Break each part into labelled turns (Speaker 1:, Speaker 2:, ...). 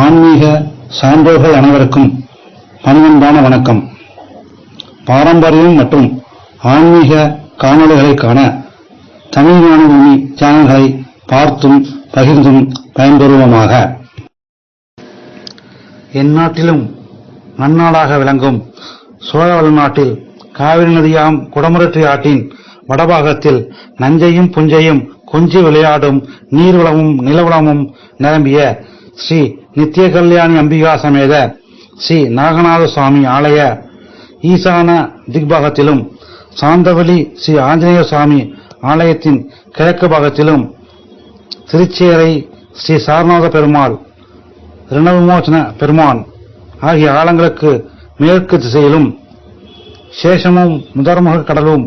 Speaker 1: ஆன்மீக சான்றோர்கள் அனைவருக்கும் பணிவன்பான வணக்கம். பாரம்பரியம் மற்றும் ஆன்மீக காணொளிகளை காண தமிழ் ஞானபூமி சேனல்களை பார்த்தும் பகிர்ந்தும் பயன்பெறுவோமாக. எந்நாட்டிலும் நன்னாடாக விளங்கும் சோழ வளநாட்டில் காவிரி நதியாம் குடமுரற்றி ஆற்றின் வடபாகத்தில் நஞ்சையும் புஞ்சையும் கொஞ்சி விளையாடும் நீர்வளமும் நிலவளமும் நிரம்பிய ஸ்ரீ நித்திய கல்யாணி அம்பிகா சமேத ஸ்ரீ நாகநாத சுவாமி ஆலய ஈசான திக்பாகத்திலும் சாந்தவெளி ஸ்ரீ ஆஞ்சநேய சுவாமி ஆலயத்தின் கிழக்கு பாகத்திலும் திருச்சேரை ஸ்ரீ சாரநாத பெருமாள் ரிணவிமோச்சன பெருமான் ஆகிய ஆலங்களுக்கு மேற்கு திசையிலும் சேஷமும் முதர்முக கடலும்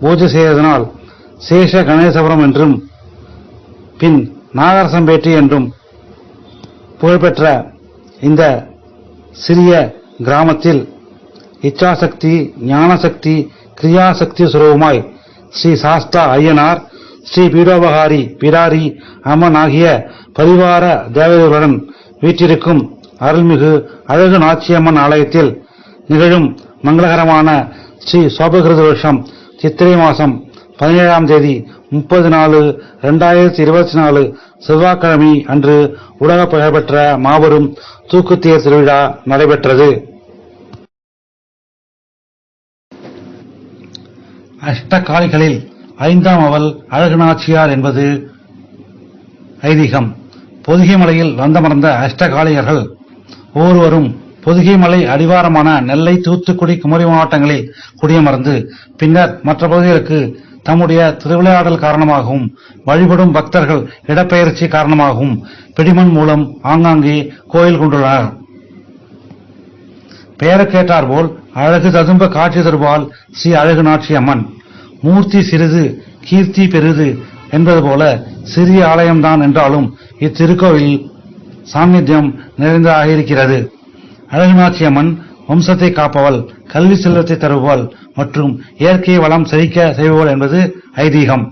Speaker 1: பூஜை செய்ததனால் சேஷ கணேசபுரம் என்றும் பின் நாகரசம்பேட்டி என்றும் புகழ்பெற்ற இந்த சிறிய கிராமத்தில் இச்சாசக்தி ஞானசக்தி கிரியாசக்தி சுரூபமாய் ஸ்ரீ சாஸ்தா ஐயனார் ஸ்ரீ பீடோபகாரி பிடாரி அம்மன் ஆகிய பரிவார தேவதைகளுடன் வீற்றிருக்கும் அருள்மிகு அழகு நாச்சியம்மன் ஆலயத்தில் நிகழும் மங்களகரமான ஸ்ரீ சோபகிருத வருஷம் சித்திரை மாதம் பதினேழாம் தேதி முப்பது நாலு இரண்டாயிரத்தி இருபத்தி நாலு செவ்வாய்க்கிழமை அன்று உலக புகழ்பெற்ற மாபெரும் தூக்குத்தேர் திருவிழா நடைபெற்றது. அஷ்டகாளிகளில் ஐந்தாம் அவள் அழகுநாச்சியார் என்பது ஐதீகம். பொதுகைமலையில் வந்தமர்ந்த அஷ்டகாலிகர்கள் ஒவ்வொருவரும் பொதிகை மலை அடிவாரமான நெல்லை தூத்துக்குடி குமரி மாவட்டங்களில் குடியமர்ந்து பின்னர் மற்ற பகுதிகளுக்கு தம்முடைய திருவிளையாடல் காரணமாகவும் வழிபடும் பக்தர்கள் இடப்பெயர்ச்சி காரணமாகவும் பிடிமண் மூலம் ஆங்காங்கே கோயில் கொண்டுள்ளனர் கேட்டார் போல் அழகு ததும்ப காட்சி தருவாள் ஸ்ரீ அழகு நாட்சி அம்மன் மூர்த்தி சிறிது கீர்த்தி பெரிது என்பது போல சிறிய ஆலயம்தான் என்றாலும் இத்திருக்கோவில் சாநித்தியம் நிறைந்ததாக இருக்கிறது அழகுநாச்சி அம்மன் வம்சத்தை காப்பவள் கல்வி செல்வத்தை தருபவள் மற்றும் இயற்கை வளம் செழிக்க செய்வோர் என்பது ஐதீகம்.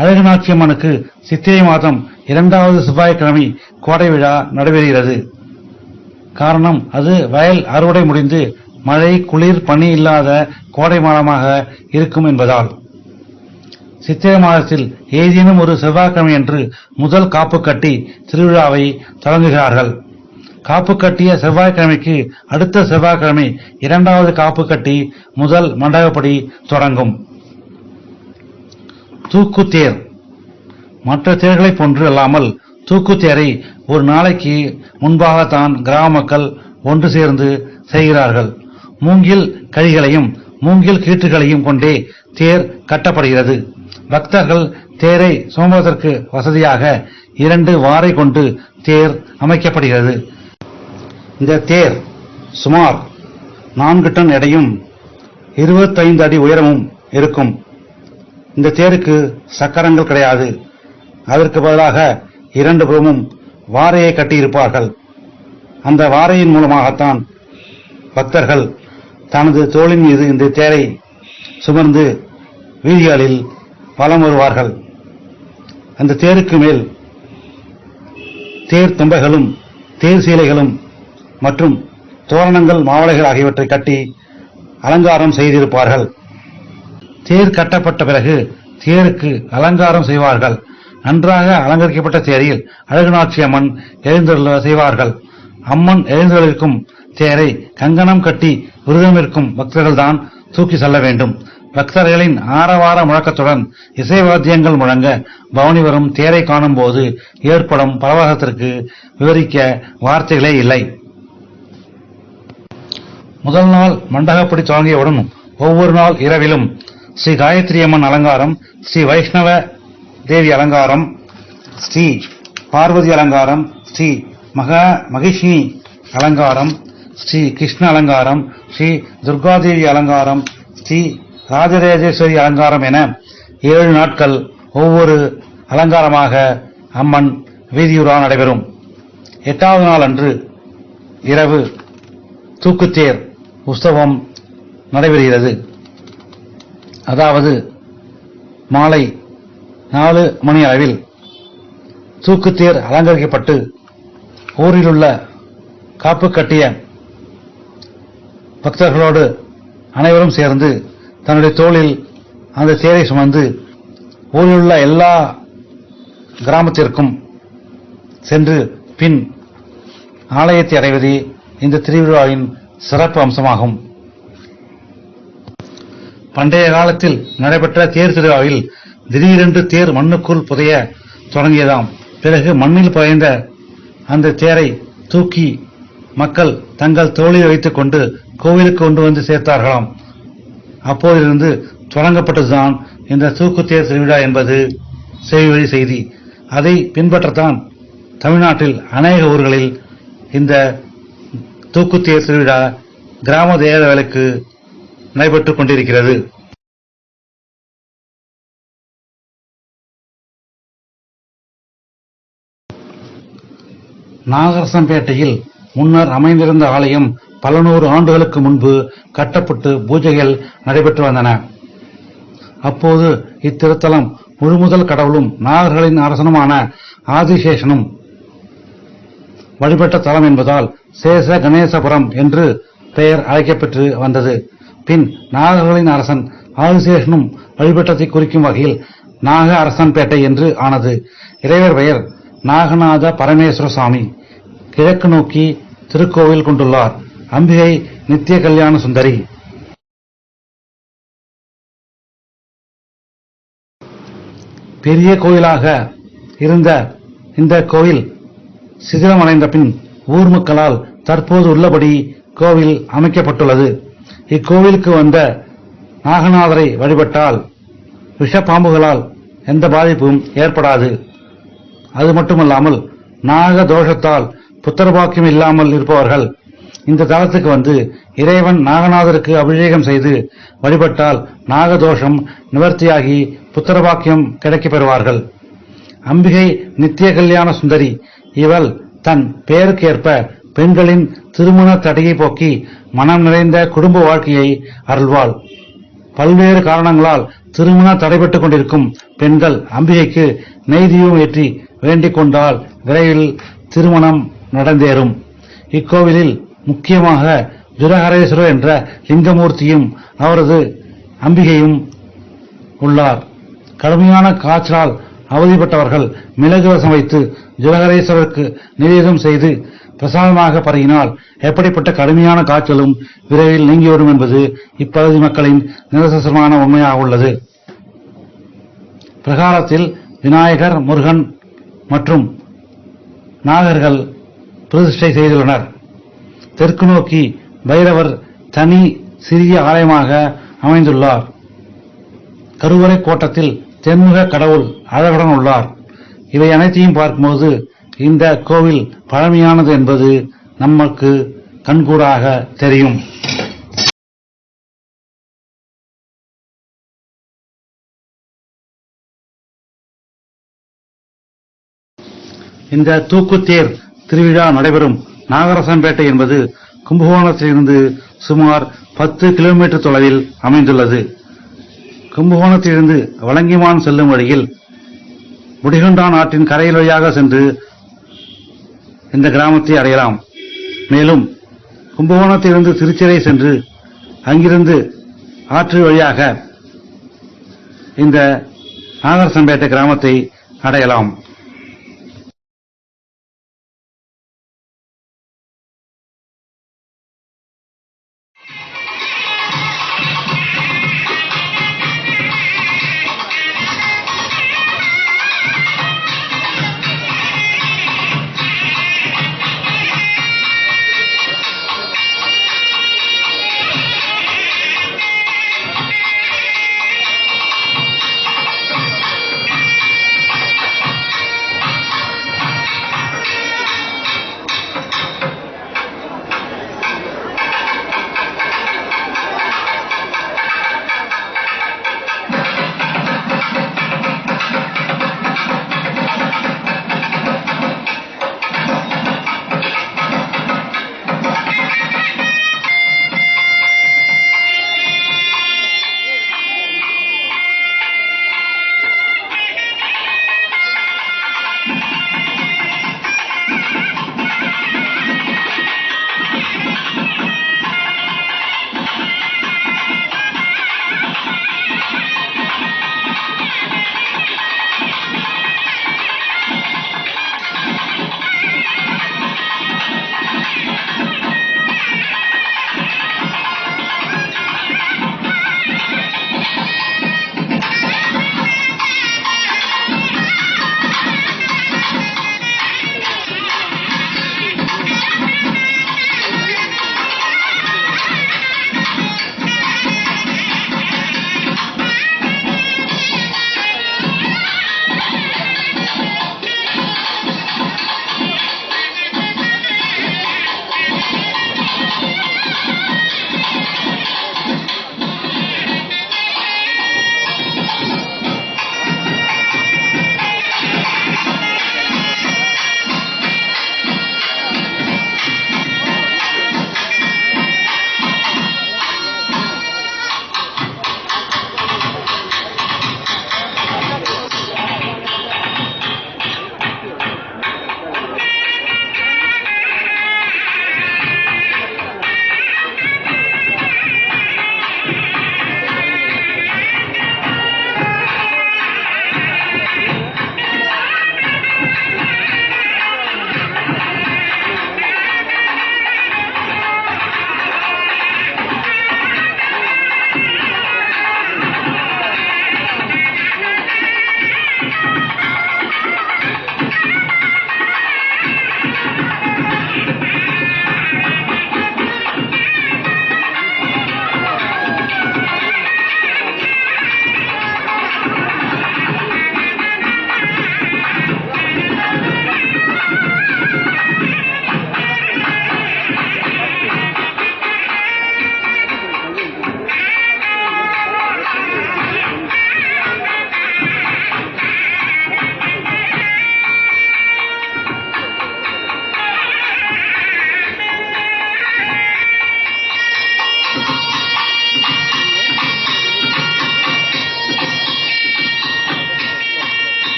Speaker 1: அழகு நாச்சியம்மனுக்கு சித்திரை மாதம் இரண்டாவது செவ்வாய்க்கிழமை கோடை விழா நடைபெறுகிறது. காரணம் அது வயல் அறுவடை முடிந்து மழை குளிர் பனி இல்லாத கோடை மாதமாக இருக்கும் என்பதால். சித்திரை மாதத்தில் ஏதேனும் ஒரு செவ்வாய்க்கிழமை என்று முதல் காப்பு கட்டி திருவிழாவை தொடங்குகிறார்கள். காப்பு கட்டிய செவ்வாய்க்கிழமைக்கு அடுத்த செவ்வாய்க்கிழமை இரண்டாவது காப்பு கட்டி முதல் மண்டபப்படி தொடங்கும். தூக்குத்தேர் மற்ற தேர்களைப் போன்று அல்லாமல் தூக்குத்தேரை ஒரு நாளைக்கு முன்பாகத்தான் கிராம மக்கள் ஒன்று சேர்ந்து செய்கிறார்கள். மூங்கில் கழிகளையும் மூங்கில் கீற்றுகளையும் கொண்டே தேர் கட்டப்படுகிறது. பக்தர்கள் தேரை சுமவதற்கு வசதியாக இரண்டு வாரை கொண்டு தேர் அமைக்கப்படுகிறது. இந்த தேர் சுமார் நான்கு டன் எடையும் இருபத்தைந்து அடி உயரமும் இருக்கும். இந்த தேருக்கு சக்கரங்கள் கிடையாது. அதற்கு பதிலாக இரண்டு புறமும் வாரையை கட்டியிருப்பார்கள். அந்த வாரையின் மூலமாகத்தான் பக்தர்கள் தனது தோளின் மீது இந்த தேரை சுமர்ந்து வீதிகளில் பலம் வருவார்கள். அந்த தேருக்கு மேல் தேர் தும்பைகளும் தேர் சீலைகளும் மற்றும் தோரணங்கள் மாவளைகள் ஆகியவற்றை கட்டி அலங்காரம் செய்திருப்பார்கள். தேர் கட்டப்பட்ட பிறகு தேருக்கு அலங்காரம் செய்வார்கள். நன்றாக அலங்கரிக்கப்பட்ட தேரில் அழகுநாட்சி அம்மன் எழுந்தருள செய்வார்கள். அம்மன் எழுந்தருளிருக்கும் தேரை கங்கணம் கட்டி விரதம் இருக்கும் பக்தர்கள்தான் தூக்கி செல்ல வேண்டும். பக்தர்களின் ஆரவார முழக்கத்துடன் இசைவாத்தியங்கள் முழங்க பவனி வரும் தேரை காணும் போது ஏற்படும் பரவசத்திற்கு விவரிக்க வார்த்தைகளே இல்லை. முதல் நாள் மண்டகப்படி துவங்கியவுடன் ஒவ்வொரு நாள் இரவிலும் ஸ்ரீ காயத்ரி அம்மன் அலங்காரம் ஸ்ரீ வைஷ்ணவ தேவி அலங்காரம் ஸ்ரீ பார்வதி அலங்காரம் ஸ்ரீ மகா மகிஷினி அலங்காரம் ஸ்ரீ கிருஷ்ண அலங்காரம் ஸ்ரீ துர்காதேவி அலங்காரம் ஸ்ரீ ராஜராஜேஸ்வரி அலங்காரம் என ஏழு நாட்கள் ஒவ்வொரு அலங்காரமாக அம்மன் வீதியுறா நடைபெறும். எட்டாவது நாள் அன்று இரவு தூக்குத்தேர் உற்சவம் நடைபெறுகிறது. அதாவது மாலை நாலு மணி அளவில் தூக்குத்தேர் அலங்கரிக்கப்பட்டு ஊரிலுள்ள காப்பு கட்டிய பக்தர்களோடு அனைவரும் சேர்ந்து தன்னுடைய தோளில் அந்த தேரை சுமந்து ஊரிலுள்ள எல்லா கிராமத்திற்கும் சென்று பின் ஆலயத்தை அடைவதே இந்த திருவிழாவின் சிறப்பு அம்சமாகும். பண்டைய காலத்தில் நடைபெற்ற தேர் திருவிழாவில் திடீரென்று தேர் மண்ணுக்குள் புதைய தொடங்கியதாம். பிறகு மண்ணில் புதைந்த அந்த தேரை தூக்கி மக்கள் தங்கள் தோளில் வைத்துக் கொண்டு கோவிலுக்கு கொண்டு வந்து சேர்த்தார்களாம். அப்போதிலிருந்து தொடங்கப்பட்டதுதான் இந்த தூக்கு தேர் திருவிழா என்பது. செய்வழி செய்தி. அதை பின்பற்றத்தான் தமிழ்நாட்டில் அநேக ஊர்களில் இந்த தூக்குத்தேர் திருவிழா கிராம தேவர்களுக்கு நடைபெற்றுக் கொண்டிருக்கிறது. நாகரசம்பேட்டையில் முன்னர் அமைந்திருந்த ஆலயம் பல நூறு ஆண்டுகளுக்கு முன்பு கட்டப்பட்டு பூஜைகள் நடைபெற்று வந்தன. அப்போது இத்திருத்தலம் முழுமுதல் கடவுளும் நாகர்களின் அரசனுமான ஆதிசேஷனும் வழிபட்ட தலம் என்பதால் சேஷ கணேசபுரம் என்று பெயர் அழைக்கப்பெற்று வந்தது. பின் நாகர்களின் அரசன் ஆதிசேஷனும் வழிபட்டத்தை குறிக்கும் வகையில் நாக அரசன்பேட்டை என்று ஆனது. இறைவர் பெயர் நாகநாத பரமேஸ்வர சுவாமி. கிழக்கு நோக்கி திருக்கோவில் கொண்டுள்ளார். அம்பிகை நித்திய கல்யாண சுந்தரி. பெரிய கோயிலாக இருந்த இந்த கோயில் சிதிலமடைந்த பின் ஊர் மக்களால் தற்போது உள்ளபடி கோவில் அமைக்கப்பட்டுள்ளது. இக்கோவிலுக்கு வந்த நாகநாதரை வழிபட்டால் விஷப்பாம்புகளால் எந்த பாதிப்பும் ஏற்படாது. அது மட்டுமல்லாமல் நாக தோஷத்தால் புத்திரபாக்கியம் இல்லாமல் இருப்பவர்கள் இந்த தலத்துக்கு வந்து இறைவன் நாகநாதருக்கு அபிஷேகம் செய்து வழிபட்டால் நாகதோஷம் நிவர்த்தியாகி புத்திரபாக்கியம் கிடைக்கப் பெறுவார்கள். அம்பிகை நித்திய கல்யாண சுந்தரி இவள் தன் பெயருக்கேற்ப பெண்களின் திருமண தடையை போக்கி மனம் நிறைந்த குடும்ப வாழ்க்கையை அருள்வாள். பல்வேறு காரணங்களால் திருமண தடைபட்டுக் கொண்டிருக்கும் பெண்கள் அம்பிகைக்கு நெய்தியும் ஏற்றி வேண்டிக் கொண்டால் விரைவில் திருமணம் நடந்தேறும். இக்கோவிலில் முக்கியமாக ஜுரஹரேஸ்வரர் என்ற லிங்கமூர்த்தியும் அவரது அம்பிகையும் உள்ளார். கடுமையான காய்ச்சலால் அவதிப்பட்டவர்கள் மிளகு ரசம் வைத்து ஜுரகரேஸ்வரருக்கு நிவேதம் செய்து பிரசாதமாக பருகினால் எப்படிப்பட்ட கடுமையான காய்ச்சலும் விரைவில் நீங்கிவிடும் என்பது இப்பகுதி மக்களின் நிரசசமான உண்மையாக உள்ளது. பிரகாரத்தில் விநாயகர் முருகன் மற்றும் நாகர்கள் பிரதிஷ்டை செய்துள்ளனர். தெற்கு நோக்கி பைரவர் தனி சிறிய ஆலயமாக அமைந்துள்ளார். கருவறை கோட்டத்தில் தென்முக கடவுள் அழகுடன் உள்ளார். இவை அனைத்தையும் பார்க்கும்போது இந்த கோவில் பழமையானது என்பது நமக்கு கண்கூடாக தெரியும். இந்த தூக்குத்தேர் திருவிழா நடைபெறும் நாகரசம்பேட்டை என்பது கும்பகோணத்திலிருந்து சுமார் பத்து கிலோமீட்டர் தொலைவில் அமைந்துள்ளது. கும்பகோணத்திலிருந்து வலங்கிமான் செல்லும் வழியில் முடிகுண்டான் ஆற்றின் கரையில் வழியாக சென்று இந்த கிராமத்தை அடையலாம். மேலும் கும்பகோணத்திலிருந்து திருச்சிரை சென்று அங்கிருந்து ஆற்று வழியாக இந்த நாகர்சம்பேட்டை கிராமத்தை அடையலாம்.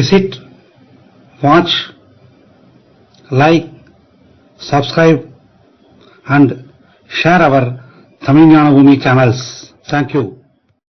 Speaker 1: Visit, watch, like, subscribe and share our Tamil Jnana channels. Thank you.